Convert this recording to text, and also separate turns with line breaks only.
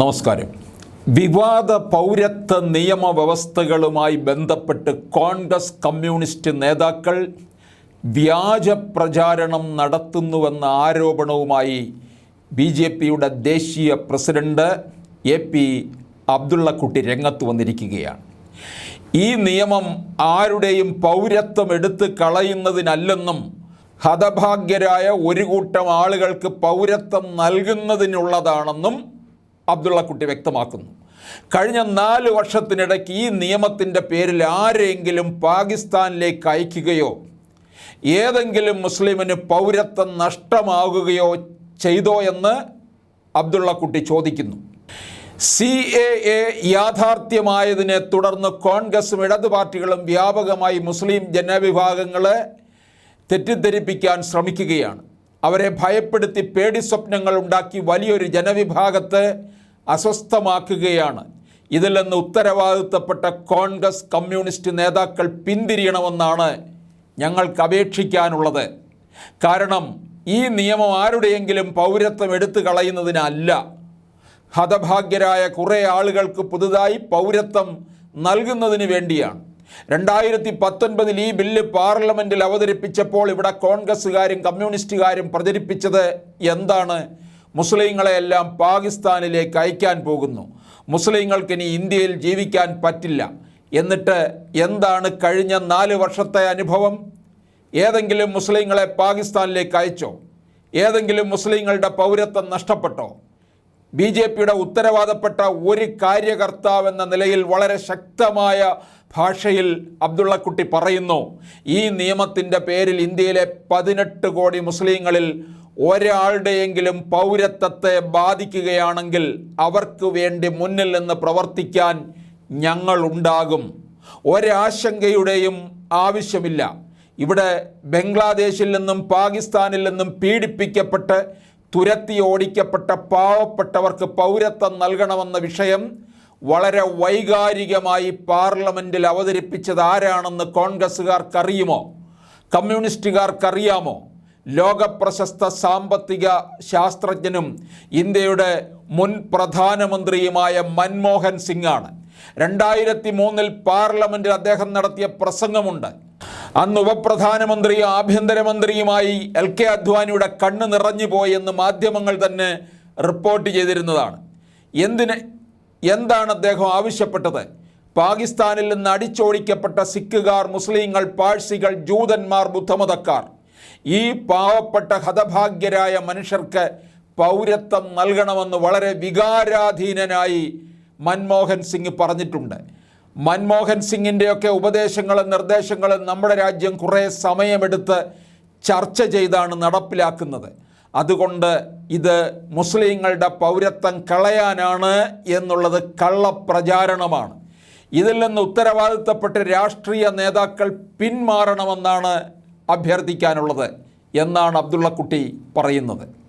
നമസ്കാരം. വിവാദ പൗരത്വ നിയമവ്യവസ്ഥകളുമായി ബന്ധപ്പെട്ട് കോൺഗ്രസ് കമ്മ്യൂണിസ്റ്റ് നേതാക്കൾ വ്യാജ പ്രചാരണം നടത്തുന്നുവെന്ന ആരോപണവുമായി ബി ജെ പിയുടെ ദേശീയ പ്രസിഡന്റ് എ പി അബ്ദുള്ളക്കുട്ടി രംഗത്ത് വന്നിരിക്കുകയാണ്. ഈ നിയമം ആരുടെയും പൗരത്വം എടുത്തു കളയുന്നതിനല്ലെന്നും ഹതഭാഗ്യരായ ഒരു കൂട്ടം ആളുകൾക്ക് പൗരത്വം നൽകുന്നതിനുള്ളതാണെന്നും അബ്ദുള്ളക്കുട്ടി വ്യക്തമാക്കുന്നു. കഴിഞ്ഞ നാല് വർഷത്തിനിടയ്ക്ക് ഈ നിയമത്തിന്റെ പേരിൽ ആരെങ്കിലും പാകിസ്ഥാനിലേക്ക് അയക്കുകയോ ഏതെങ്കിലും മുസ്ലിമിന് പൗരത്വം നഷ്ടമാകുകയോ ചെയ്തോ എന്ന് അബ്ദുള്ളക്കുട്ടി ചോദിക്കുന്നു. സി എ എ യാഥാർത്ഥ്യമായതിനെ തുടർന്ന് കോൺഗ്രസും ഇടതു പാർട്ടികളും വ്യാപകമായി മുസ്ലിം ജനവിഭാഗങ്ങളെ തെറ്റിദ്ധരിപ്പിക്കാൻ ശ്രമിക്കുകയാണ്. അവരെ ഭയപ്പെടുത്തി പേടി സ്വപ്നങ്ങൾ ഉണ്ടാക്കി വലിയൊരു ജനവിഭാഗത്തെ അസ്വസ്ഥമാക്കുകയാണ്. ഇതിൽ നിന്ന് ഉത്തരവാദിത്തപ്പെട്ട കോൺഗ്രസ് കമ്മ്യൂണിസ്റ്റ് നേതാക്കൾ പിന്തിരിയണമെന്നാണ് ഞങ്ങൾക്ക് അപേക്ഷിക്കാനുള്ളത്. കാരണം ഈ നിയമം ആരുടെയെങ്കിലും പൗരത്വം എടുത്തു കളയുന്നതിനല്ല. ഹതഭാഗ്യരായ കുറേ ആളുകൾക്ക് പുതുതായി പൗരത്വം നൽകുന്നതിന് വേണ്ടിയാണ്. രണ്ടായിരത്തി പത്തൊൻപതിൽ ഈ ബില്ല് പാർലമെന്റിൽ അവതരിപ്പിച്ചപ്പോൾ ഇവിടെ കോൺഗ്രസ്സുകാരും കമ്മ്യൂണിസ്റ്റുകാരും പ്രചരിപ്പിച്ചത് എന്താണ്? മുസ്ലിങ്ങളെയെല്ലാം പാകിസ്ഥാനിലേക്ക് അയക്കാൻ പോകുന്നു. മുസ്ലിങ്ങൾക്ക് ഇനി ഇന്ത്യയിൽ ജീവിക്കാൻ പറ്റില്ല. എന്നിട്ട് എന്താണ് കഴിഞ്ഞ നാല് വർഷത്തെ അനുഭവം? ഏതെങ്കിലും മുസ്ലിങ്ങളെ പാകിസ്ഥാനിലേക്ക് അയച്ചോ? ഏതെങ്കിലും മുസ്ലിങ്ങളുടെ പൗരത്വം നഷ്ടപ്പെട്ടോ? ബി ജെ പിയുടെ ഉത്തരവാദപ്പെട്ട ഒരു കാര്യകർത്താവ് എന്ന നിലയിൽ വളരെ ശക്തമായ ഭാഷയിൽ അബ്ദുള്ളക്കുട്ടി പറയുന്നു. ഈ നിയമത്തിന്റെ പേരിൽ ഇന്ത്യയിലെ പതിനെട്ട് കോടി മുസ്ലിങ്ങളിൽ ഒരാളുടെയെങ്കിലും പൗരത്വത്തെ ബാധിക്കുകയാണെങ്കിൽ അവർക്ക് വേണ്ടി മുന്നിൽ നിന്ന് പ്രവർത്തിക്കാൻ ഞങ്ങളുണ്ടാകും. ഒരാശങ്കയുടെയും ആവശ്യമില്ല. ഇവിടെ ബംഗ്ലാദേശിൽ നിന്നും പാകിസ്ഥാനിൽ നിന്നും പീഡിപ്പിക്കപ്പെട്ട് തുരത്തി ഓടിക്കപ്പെട്ട പാവപ്പെട്ടവർക്ക് പൗരത്വം നൽകണമെന്ന വിഷയം വളരെ വൈകാരികമായി പാർലമെന്റിൽ അവതരിപ്പിച്ചത് ആരാണെന്ന് കോൺഗ്രസ്സുകാർക്കറിയുമോ? കമ്മ്യൂണിസ്റ്റുകാർക്കറിയാമോ? ലോകപ്രശസ്ത സാമ്പത്തിക ശാസ്ത്രജ്ഞനും ഇന്ത്യയുടെ മുൻ പ്രധാനമന്ത്രിയുമായ മൻമോഹൻ സിംഗാണ്. രണ്ടായിരത്തി മൂന്നിൽ പാർലമെന്റിൽ അദ്ദേഹം നടത്തിയ പ്രസംഗമുണ്ട്. അന്ന് ഉപപ്രധാനമന്ത്രിയും ആഭ്യന്തരമന്ത്രിയുമായി എൽ കെ അദ്വാനിയുടെ കണ്ണ് നിറഞ്ഞു പോയെന്ന് മാധ്യമങ്ങൾ തന്നെ റിപ്പോർട്ട് ചെയ്തിരുന്നതാണ്. എന്തിന് എന്താണ് അദ്ദേഹം ആവശ്യപ്പെട്ടത്? പാകിസ്ഥാനിൽ നിന്ന് അടിച്ചോടിക്കപ്പെട്ട സിഖുകാർ മുസ്ലിങ്ങൾ പാഴ്സികൾ ജൂതന്മാർ ബുദ്ധമതക്കാർ ഈ പാവപ്പെട്ട ഹതഭാഗ്യരായ മനുഷ്യർക്ക് പൗരത്വം നൽകണമെന്ന് വളരെ വികാരാധീനനായി മൻമോഹൻ സിംഗ് പറഞ്ഞിട്ടുണ്ട്. മൻമോഹൻ സിംഗിന്റെയൊക്കെ ഉപദേശങ്ങളും നിർദ്ദേശങ്ങളും നമ്മുടെ രാജ്യം കുറേ സമയമെടുത്ത് ചർച്ച ചെയ്താണ് നടപ്പിലാക്കുന്നത്. അതുകൊണ്ട് ഇത് മുസ്ലിങ്ങളുടെ പൗരത്വം കളയാനാണ് എന്നുള്ളത് കള്ളപ്രചാരണമാണ്. ഇതിൽ നിന്ന് ഉത്തരവാദിത്തപ്പെട്ട് രാഷ്ട്രീയ നേതാക്കൾ പിന്മാറണമെന്നാണ് അഭ്യർത്ഥിക്കാനുള്ളത് എന്നാണ് അബ്ദുള്ളക്കുട്ടി പറയുന്നത്.